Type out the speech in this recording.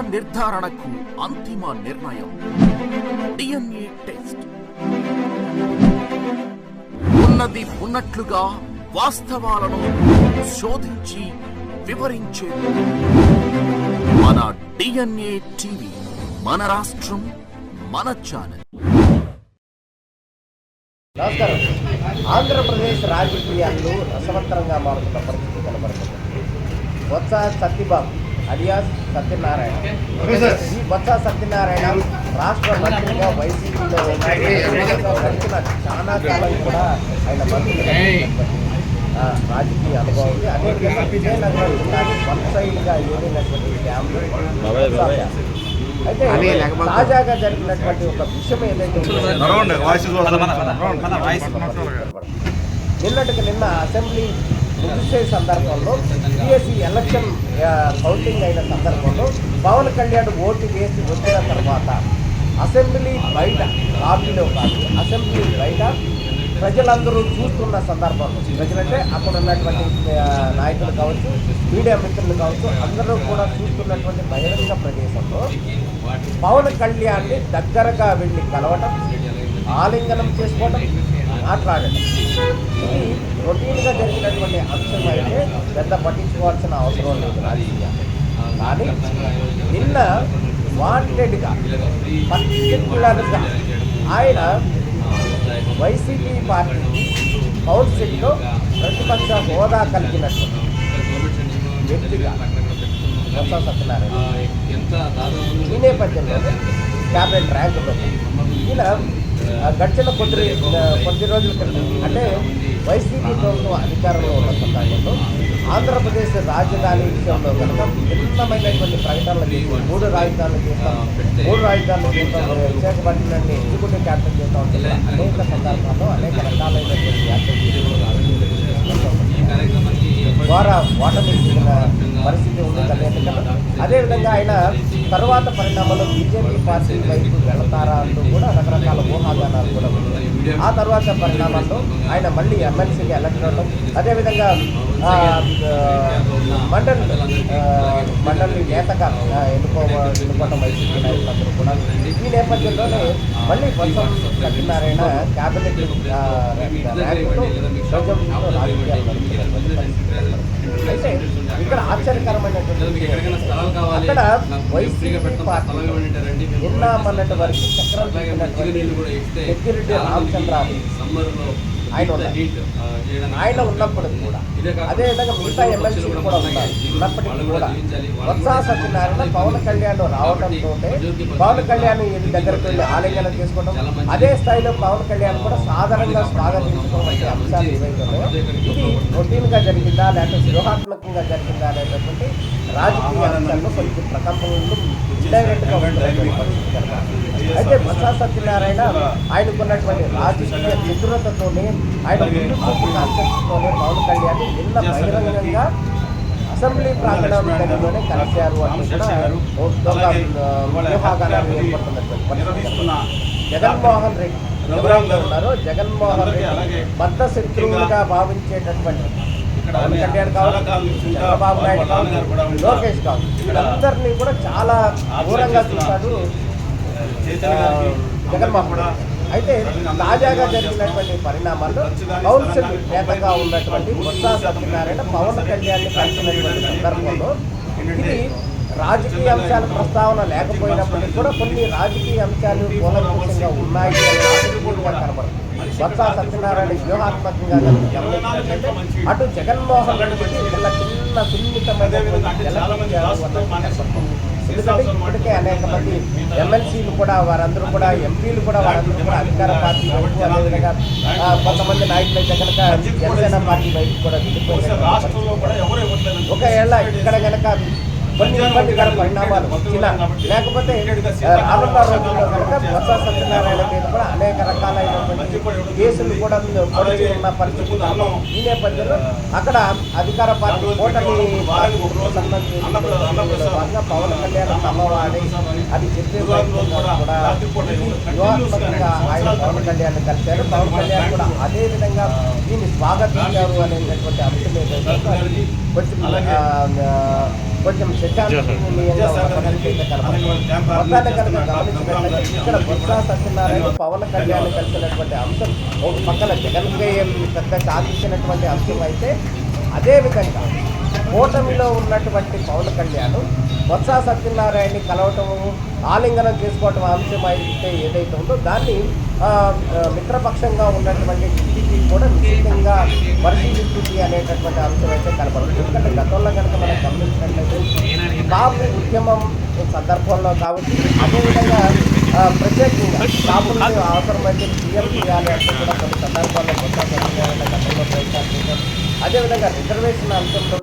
నిర్ధారణకు అంతిమ నిర్ణయం. DNA test. ఉన్నది ఉన్నట్లుగా వాస్తవాలను శోధించి వివరించే. మన డిఎన్ఏ టీవీ మన రాష్ట్రం మన ఛానల్. నమస్కారం. ఆంధ్రప్రదేశ్ రాజకీయాల్లో రసవత్తరంగా మారుతున్న పరిస్థితి కనబడుతుంది. బొత్స సత్యబాబు అలియాస్ సత్యనారాయణ. ఈ బొత్స సత్యనారాయణ రాష్ట్ర మంత్రిగా వైసీపీలో గడిచిన చాలా కాలం కూడా ఆయన మంత్రిగా రాజకీయ అనుభవం అదేవిధంగా విజయనగరం జిల్లాకి వన్ సైడ్గా ఏలినటువంటి డ్యామ్లు అయితే తాజాగా జరిగినటువంటి ఒక విషయం ఏదైతే నిన్నటికి నిన్న అసెంబ్లీ ముగిసే సందర్భంలో సిఎస్సి ఎలక్షన్ కౌంటింగ్ అయిన సందర్భంలో పవన్ కళ్యాణ్ ఓటు వేసి వచ్చిన తర్వాత అసెంబ్లీ బయట లాబీలో కాదు అసెంబ్లీ బయట ప్రజలందరూ చూస్తున్న సందర్భంలో ప్రజలంటే అక్కడ ఉన్నటువంటి నాయకులు కావచ్చు మీడియా మిత్రులు కావచ్చు అందరూ కూడా చూస్తున్నటువంటి బహిరంగ ప్రదేశంలో పవన్ కళ్యాణ్ని దగ్గరగా వెళ్ళి కలవటం ఆలింగనం చేసుకోవటం మాట్లాడండి. ఇది రొటీన్గా జరిగినటువంటి అంశం అయితే పెద్ద పట్టించుకోవాల్సిన అవసరం లేదు. రాజకీయాలు కానీ నిన్న వాంటెడ్గా పర్టికులర్గా ఆయన వైసీపీ పార్టీకి కౌన్సిల్లో ప్రతిపక్ష హోదా కలిగినటువంటి వ్యక్తిగా బొత్స సత్యనారాయణ. ఈ నేపథ్యంలో క్యాబినెట్ ర్యాంకులో ఈయన గడిచిన కొద్ది కొద్ది రోజుల క్రితం. అంటే వైసీపీ ప్రభుత్వం అధికారంలో ఉన్న సందర్భంలో ఆంధ్రప్రదేశ్ రాజధాని విషయంలో కనుక భిన్నమైనటువంటి ప్రకటనలు చేసి మూడు రాజధానులు చేస్తాం. మూడు రాజధానులు చేస్తాం. విశాఖపట్నాన్ని ఎగ్జిక్యూటివ్ క్యాపిటల్ చేస్తాం. అనేక సందర్భాల్లో అనేక రకాలైనటువంటి వ్యాఖ్యలు చేసి ద్వారా ఓటమి పరిస్థితి ఉంది గత అదేవిధంగా ఆయన తర్వాత పరిణామంలో బీజేపీ పార్టీ వైపు వెళతారా అంటూ కూడా రకరకాల ఊహాగానాలు కూడా ఉన్నాయి. ఆ తర్వాత పరిణామాల్లో ఆయన మళ్ళీ ఎమ్మెల్సీకి ఎలక్ట్ అవడం అదేవిధంగా మండలి మండలి నేతగా ఎన్నుకో ఎన్నుకోవడం వైసీపీ నాయకులందరూ కూడా ఈ నేపథ్యంలోనే మళ్ళీ కొంచెం సత్యనారాయణ క్యాబినెట్. అయితే ఇక్కడ ఆశ్చర్యకరమైనటువంటి అక్కడ వైసీపీ పార్టీ నిన్న మొన్నటి వరకు చక్రం సెక్యూరిటీ రామచంద్రారెడ్డి ఆయన. ఆయన ఉన్నప్పుడు కూడా. అదేవిధంగా మిగతా ఎమ్మెల్సీలు కూడా ఉన్నారు. ఉన్నప్పటికీ కూడా వత్సా సత్యనారాయణ పవన్ కళ్యాణ్ రావడంతో పవన్ కళ్యాణ్ ఈయన దగ్గరకు వెళ్ళి ఆలింగనం చేసుకోవడం అదే స్థాయిలో పవన్ కళ్యాణ్ కూడా సాధారణంగా స్వాగతించడం వంటి అంశాలు ఏవైతే ఉన్నాయో ఇది రొటీన్గా జరిగిందా లేకపోతే వ్యూహాత్మకంగా జరిగిందా అనేటటువంటి రాజకీయ అంశాల్లో కొంచెం ప్రకంపనలు ఇండైరెక్ట్గా కనబడుతుంది. అయితే బొత్స సత్యనారాయణ ఆయనకున్నటువంటి రాజకీయ చతురతతోనే ఆయన ముందు చూపు కాన్సెప్ట్తోనే పవన్ కళ్యాణ్ నిన్న బహిరంగంగా అసెంబ్లీ ప్రాంగణంలోనే కలిశారు అంటే కూడా ఏర్పడుతున్నటువంటి జగన్మోహన్ రెడ్డి ఎవరైతే ఉన్నారో జగన్మోహన్ రెడ్డి బద్ద శత్రువులుగా భావించేటటువంటి పవన్ కళ్యాణ్ కావచ్చు చంద్రబాబు నాయుడు కావచ్చు లోకేష్ కావచ్చు వీళ్ళందరినీ కూడా చాలా దూరంగా చూశాడు. ఆ, జగన్మోహన్ అయితే తాజాగా జరిగినటువంటి పరిణామాల్లో కౌన్సిల్ నేతగా ఉన్నటువంటి బొత్స సత్యనారాయణ పవన్ కళ్యాణ్ కలిసినటువంటి సందర్భంలో ఇది రాజకీయ అంశాల ప్రస్తావన లేకపోయినప్పటికీ కూడా కొన్ని రాజకీయ అంశాలు కూలంకషంగా ఉన్నాయి అనే కనబడుతుంది. బొత్స సత్యనారాయణ వ్యూహాత్మకంగా గమనించినట్లయితే అటు జగన్మోహన్ రెడ్డికి ఇలా చిన్న సున్నితమైన ఎందుకంటే ఇప్పటికే అనేక మంది ఎమ్మెల్సీలు కూడా వారందరూ కూడా ఎంపీలు కూడా వారందరూ కూడా అధికార పార్టీ అదేవిధంగా కొంతమంది నాయకులు అయితే కనుక జనసేన పార్టీ వైపు కూడా వెళ్ళిపోయిన ఒకవేళ ఇక్కడ కనుక ఇబ్బందికర పరిణామాలు వచ్చినా లేకపోతే ఆ, రానున్న రోజుల్లో కనుక బొత్స సత్యనారాయణ మీద కూడా అనేక రకాలైనటువంటి కేసులు కూడా ఉన్న పరిస్థితి ఉంది. ఈ నేపథ్యంలో అక్కడ అధికార పార్టీ సంబంధించిన భాగంగా పవన్ కళ్యాణ్ సమ్మవాడి అది చెప్పే కూడా వ్యూహాత్మకంగా ఆయన పవన్ కళ్యాణ్ కలిశారు. పవన్ కళ్యాణ్ కూడా అదే విధంగా దీన్ని స్వాగతించారు అనేటటువంటి అంశం ఏదైతే కొంచెం కొంచెం ఇక్కడ బొత్స సత్యనారాయణ పవన్ కళ్యాణ్ కలిసినటువంటి అంశం ఒక పక్కన జగన్ పెద్ద సాధించినటువంటి అంశం అయితే అదేవిధంగా కూటమిలో ఉన్నటువంటి పవన్ కళ్యాణ్ బొత్స సత్యనారాయణని కలవటము ఆలింగనం చేసుకోవటం అంశం అయితే ఏదైతే ఉందో దాన్ని మిత్రపక్షంగా ఉన్నటువంటి టీడీపీ కూడా నిశ్చితంగా పరిశీలిస్తుంది అనేటటువంటి అంశం అయితే కనపడుతుంది. ఎందుకంటే గతంలో కనుక మనం గమనించినట్లయితే బాబు ఉద్యమం సందర్భంలో కాబట్టి అదేవిధంగా ప్రత్యేకంగా బాబుని అవసరమైతే సీఎం చేయాలి అంటే కూడా కొన్ని సందర్భాల్లో కొత్త సత్యనారాయణ గతంలో ప్రయత్నాలు చేశారు. అదేవిధంగా రిజర్వేషన్ అంశంలో